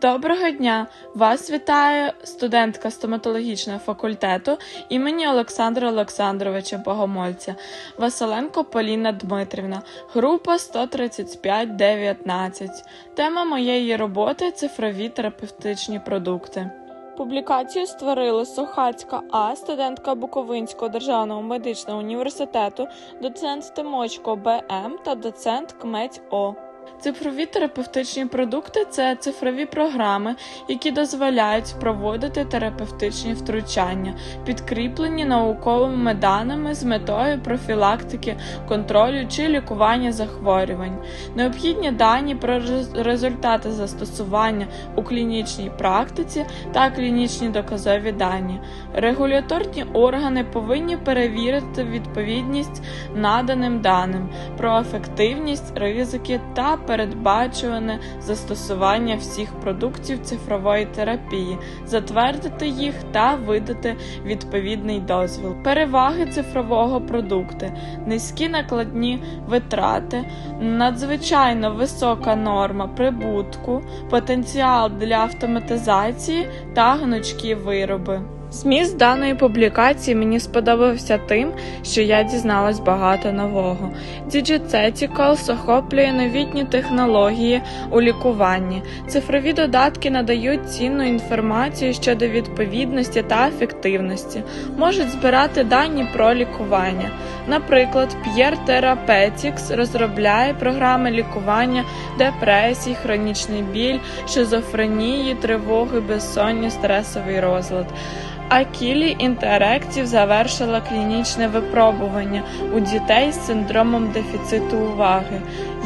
Доброго дня! Вас вітає студентка стоматологічного факультету імені Олександра Олександровича Богомольця Василенко Поліна Дмитрівна, група 135-19. Тема моєї роботи цифрові терапевтичні продукти. Публікацію створили Сохацька А, студентка Буковинського державного медичного університету, доцент Тимочко БМ та доцент Кметь О. Цифрові терапевтичні продукти це цифрові програми, які дозволяють проводити терапевтичні втручання, підкріплені науковими даними з метою профілактики, контролю чи лікування захворювань. Необхідні дані про результати застосування у клінічній практиці та клінічні доказові дані. Регуляторні органи повинні перевірити відповідність наданим даним про ефективність, ризики та передбачуване застосування всіх продуктів цифрової терапії, затвердити їх та видати відповідний дозвіл. Переваги цифрового продукту, низькі накладні витрати, надзвичайно висока норма прибутку, потенціал для автоматизації та гнучкі вироби. Зміст даної публікації мені сподобався тим, що я дізналась багато нового. Digitecticals охоплює новітні технології у лікуванні. Цифрові додатки надають цінну інформацію щодо відповідності та ефективності, можуть збирати дані про лікування. Наприклад, Pierre Therapeutics розробляє програми лікування депресії, хронічний біль, шизофренії, тривоги, безсоння, стресовий розлад. Акілі Interactive завершила клінічне випробування у дітей з синдромом дефіциту уваги.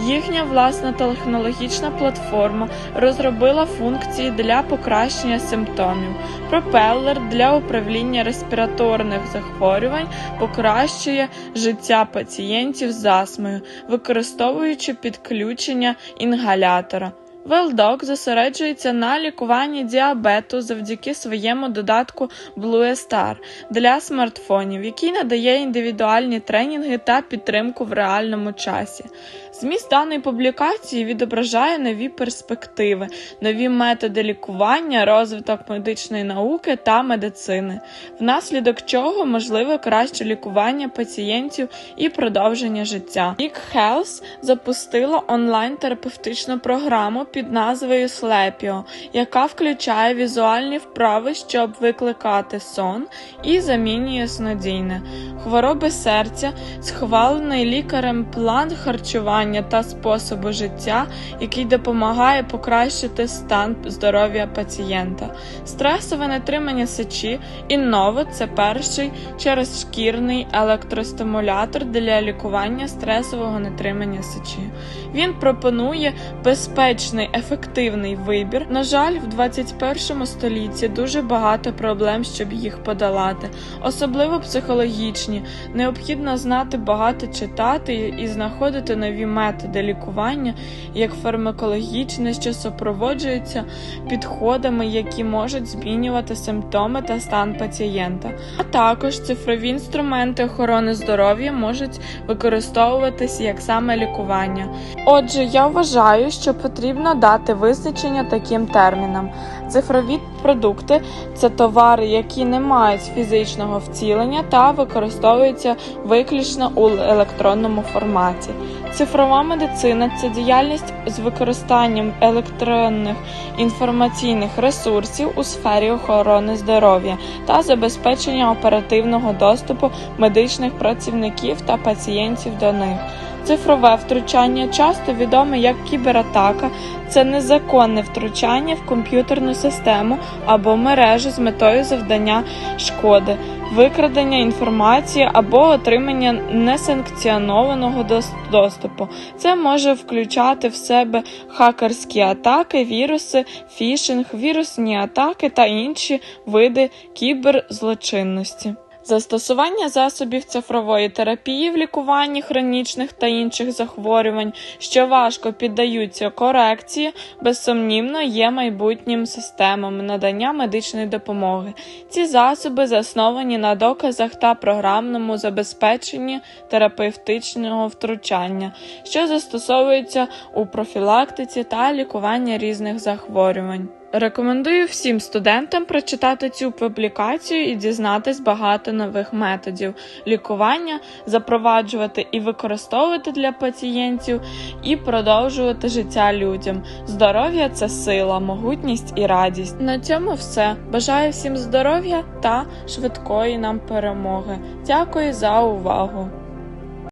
Їхня власна технологічна платформа розробила функції для покращення симптомів. Пропелер для управління респіраторних захворювань покращує життя пацієнтів з астмою, використовуючи підключення інгалятора. Велдок зосереджується на лікуванні діабету завдяки своєму додатку Blue Star для смартфонів, який надає індивідуальні тренінги та підтримку в реальному часі. Зміст даної публікації відображає нові перспективи, нові методи лікування, розвиток медичної науки та медицини, внаслідок чого можливе краще лікування пацієнтів і продовження життя. Peak Health запустила онлайн-терапевтичну програму під назвою Slepio, яка включає візуальні вправи, щоб викликати сон і замінює снодійне. Хвороби серця, схвалений лікарем план харчування та способу життя, який допомагає покращити стан здоров'я пацієнта. Стресове нетримання сечі Інново це перший через шкірний електростимулятор для лікування стресового нетримання сечі. Він пропонує безпечний, ефективний вибір. На жаль, в 21 столітті дуже багато проблем, щоб їх подолати, особливо психологічні. Необхідно знати багато читати і знаходити нові методи лікування, як фармакологічне, що супроводжуються підходами, які можуть змінювати симптоми та стан пацієнта. А також цифрові інструменти охорони здоров'я можуть використовуватися як саме лікування. Отже, я вважаю, що потрібно дати визначення таким термінам. Цифрові продукти це товари, які не мають фізичного вцілення та використовуються виключно у електронному форматі. Цифрова медицина це діяльність з використанням електронних інформаційних ресурсів у сфері охорони здоров'я та забезпечення оперативного доступу медичних працівників та пацієнтів до них. Цифрове втручання часто відоме як кібератака, це незаконне втручання в комп'ютерну систему або мережу з метою завдання шкоди, викрадення інформації або отримання несанкціонованого доступу. Це може включати в себе хакерські атаки, віруси, фішинг, вірусні атаки та інші види кіберзлочинності. Застосування засобів цифрової терапії в лікуванні хронічних та інших захворювань, що важко піддаються корекції, безсумнівно є майбутнім системами надання медичної допомоги. Ці засоби засновані на доказах та програмному забезпеченні терапевтичного втручання, що застосовуються у профілактиці та лікуванні різних захворювань. Рекомендую всім студентам прочитати цю публікацію і дізнатись багато нових методів лікування, запроваджувати і використовувати для пацієнтів, і продовжувати життя людям. Здоров'я це сила, могутність і радість. На цьому все. Бажаю всім здоров'я та швидкої нам перемоги. Дякую за увагу!